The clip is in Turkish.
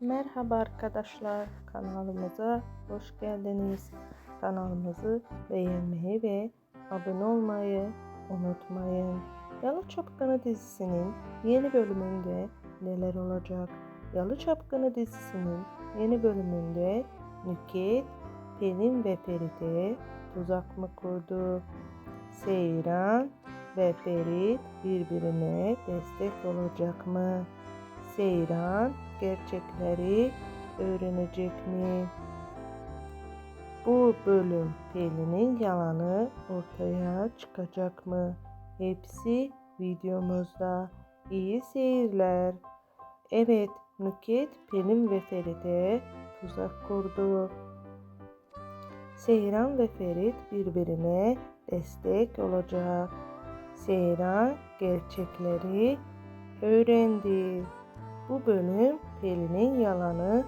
Merhaba arkadaşlar, kanalımıza hoş geldiniz. Kanalımızı beğenmeyi ve abone olmayı unutmayın. Yalı Çapkını dizisinin yeni bölümünde neler olacak? Yalı Çapkını dizisinin yeni bölümünde Nüket, Pelin ve Feride tuzak mı kurdu? Seyran ve Ferit birbirine destek olacak mı? Seyran gerçekleri öğrenecek mi? Bu bölüm Pelin'in yalanı ortaya çıkacak mı? Hepsi videomuzda. İyi seyirler. Evet, Nüket, Pelin ve Ferit'e tuzak kurdu. Seyran ve Ferit birbirine destek olacak. Seyran gerçekleri öğrendi. Bu bölüm Pelin'in yalanı